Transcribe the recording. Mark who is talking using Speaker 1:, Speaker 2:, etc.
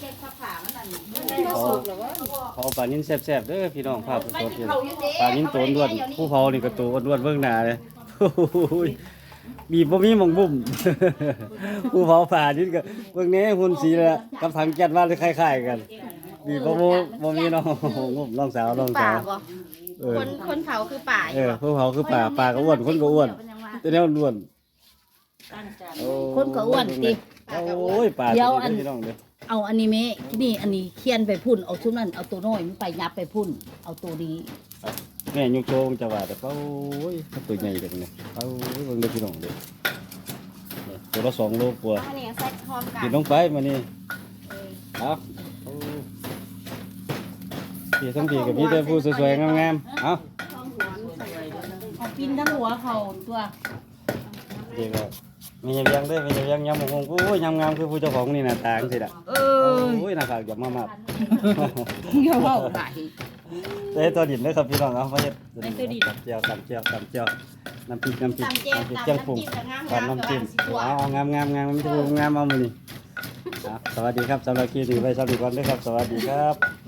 Speaker 1: เก็บผ้าผ่ามันนั่น
Speaker 2: เขาเขาปลานิ้นแซ่บๆเด้อพี่น้องภาพส
Speaker 1: ไม่
Speaker 2: ดๆอยู่
Speaker 1: เขาอยู่เด้
Speaker 2: ปลานิ้นตัวอ้วนผู้เผานี่ก็ตัวอ้วนๆเบื้องหน้าเลยโอ้ยบีบบ่มีหมองบุ่ม ผู้เผาปลานิ้นก็เบื้องนี้หุ่นสีละกับถังแก๊สว่าคล้ายๆกันบีบบ่บ่บ่มีน้องงุ่มน้องสาวน้อง
Speaker 1: ป่า
Speaker 2: สาว
Speaker 1: บ่
Speaker 2: เออ
Speaker 1: คนคนเผาคือป่าอ
Speaker 2: เอยู่อผู้เผาคือปลาปลาก็อ้วนคนก็อ้วนแต่แนวอ้วนโอ้
Speaker 3: คนก็อ้วนติ
Speaker 2: โอ้ยปลา
Speaker 3: เดี๋ยว
Speaker 2: ตัว
Speaker 3: อัน
Speaker 2: นี้พี่น้องเด้อ
Speaker 3: เอาอันนี้แม่นี่อันนี้เคียนไปพุ่นเอาชุดนั้นเอาตัวน้อยมันไปยับไปพุ่น เอาตัวนี้
Speaker 2: แม่ยุกโชงจะว่าแต่เป้าโอ้ยตัวใหญ่เด็กเนี่ยเป้าโอ้ยเบิ่งเด้อพี่น้องเด้อเนี่ยตัวละสองโลกว่า
Speaker 1: อันนี้ใส่หอมกั
Speaker 2: กิน
Speaker 1: น
Speaker 2: ลงไปมานี่ครับโอ้พี่ทั้งพี่กับพี่แต่ผู้สวยๆงามๆเอ้า
Speaker 3: เอากินทั้งหัวเขาตัว
Speaker 2: เดี๋ยวก็ มีเลี้ยงเด้อมีเลี้ยงยำหมกงโอ้ยยำงามคือผู้เจ้าของนี่หน้าตาจังซี่ล่ะ
Speaker 3: เอ
Speaker 2: โอ้ยหน้าตาอย่ามามา
Speaker 3: อย่าเว้าไหล
Speaker 2: เด้ตัวดินเด้อครับพี่น้องเอามาเฮ็ดตับเจียวตับเจียวตับเจียวน้ำพริกน้ำพริก
Speaker 1: ตำเจียว
Speaker 2: น้ำพริก
Speaker 1: ตำ
Speaker 2: เจียงปรุง
Speaker 1: น้ำจิ้มกับงาม
Speaker 2: ตอนน้ำจิ้มเอาเอางามงามงามไม่ถูกงามเอามือนี่อะสวัสดีครับสำหรับคลิปนี้ไว้สวัสดีก่อนด้วยครับ สวัสดีครับ